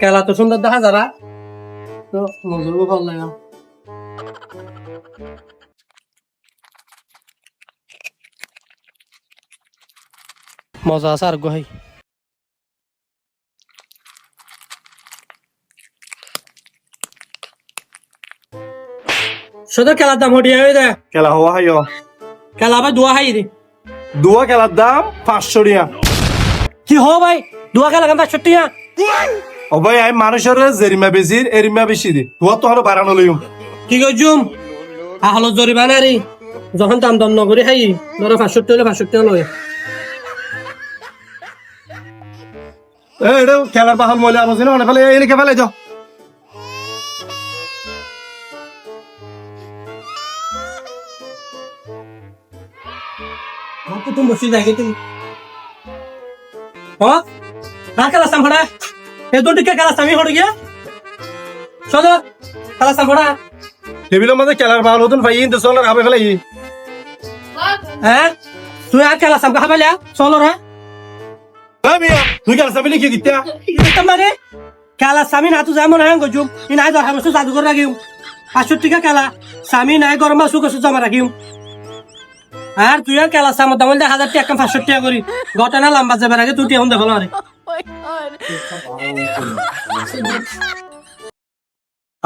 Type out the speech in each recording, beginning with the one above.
খেলা তো সুন্দর দেখা যারা। তো মজুরও ভালো লাগে। মজা আছে আর গোহাই। শুধু খেলার দাম হটিয়া হয়ে যায়। খেলা হওয়া হাইও খেলা ভাই দোয়া হাই দি দুয়া খেলার দাম পাঁচশো টিয়া কি হো ভাই দোয়া খেলা পাঁচশো টিয়া। ভাই আমি মানুষের জেরিমা বেশি এরিমা বেশি দি দুয়া তো আরও বাড়ানো লইম কি করছুম আহলো জরিমানা রে যখন দাম দাম নগরী খাই ধরো পাঁচষট্টি হলে পাঁচষট্টি লয়। এটা খেলার বাহাল মহিলা আলোচনা না ফেলে এলিকে ফেলে যাও aku tuh mesti kayak gitu oh nah kalau dia kalau sampai hor gया চলো kalau sampai টেবিলের মধ্যে খেলার বাহাল হতুন ভাই ইন দেশের খাবে ফেলে ই। হ্যাঁ তুই আর খেলা সামকা খাবে লিয়া চলো রে। তুই খেলা সাবিলি কি দিতে? মানে খেলা স্বামী না তো যাই মনে হয় গজুম। ই নাই দরকার বস্তু জাদু করে রাখিম। পাঁচশো টাকা খেলা। স্বামী নাই গরম কষ্ট জমা রাখিম। আর তুই আর খেলা সামত দাম হাজার টাকা পাঁচশো টাকা করি। ঘটনা লম্বা যাবার আগে তুই টিয়া দেখো আরে my god.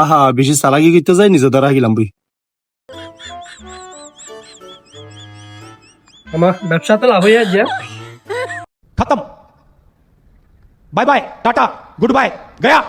আহা বেশি চালাকি করতে যায় নিজে দ্বারা গেলাম বই। আমার ব্যবসাতে লাভ হয়ে যাচ্ছে। খতম। Bye bye tata good bye Gaya.